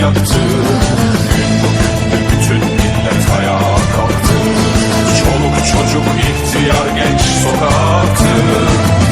yaktı. Bütün millet ayağa kalktı. Çoluk çocuk ihtiyar genç sokağa attı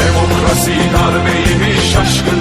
Demokrasi darbeymiş aşkın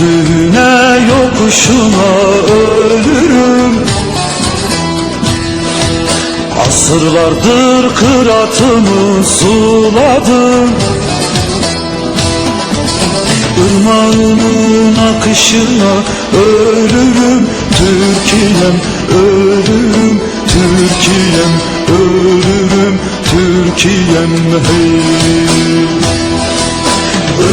Düğüne yokuşuna ölürüm. Asırlardır kıratımı suladım. Irmağının akışına ölürüm. Türkiye'm ölürüm. Türkiye'm ölürüm. Türkiye'm hey.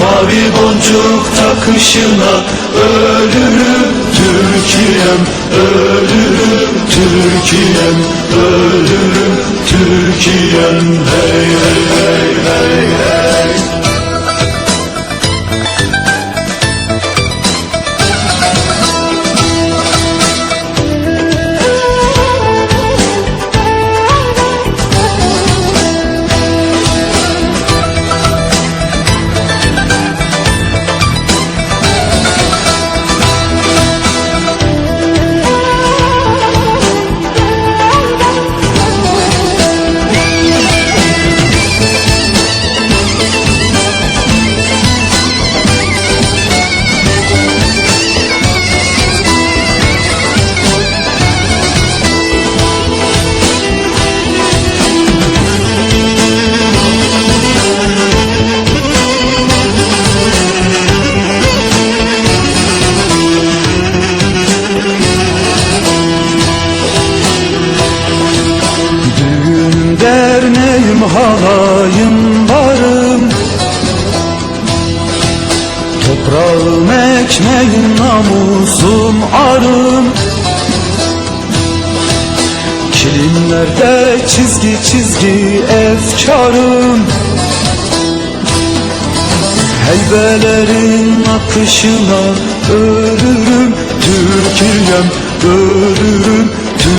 Mavi boncuk takışına ölürüm Türkiye'm ölürüm Türkiye'm ölürüm Türkiye'm. Hey hey hey hey hey halayım varım. Toprağım ekmeğim namusum arım. Kilimlerde çizgi çizgi efkarım. Heybelerin akışına ölürüm Türkiye'm ölürüm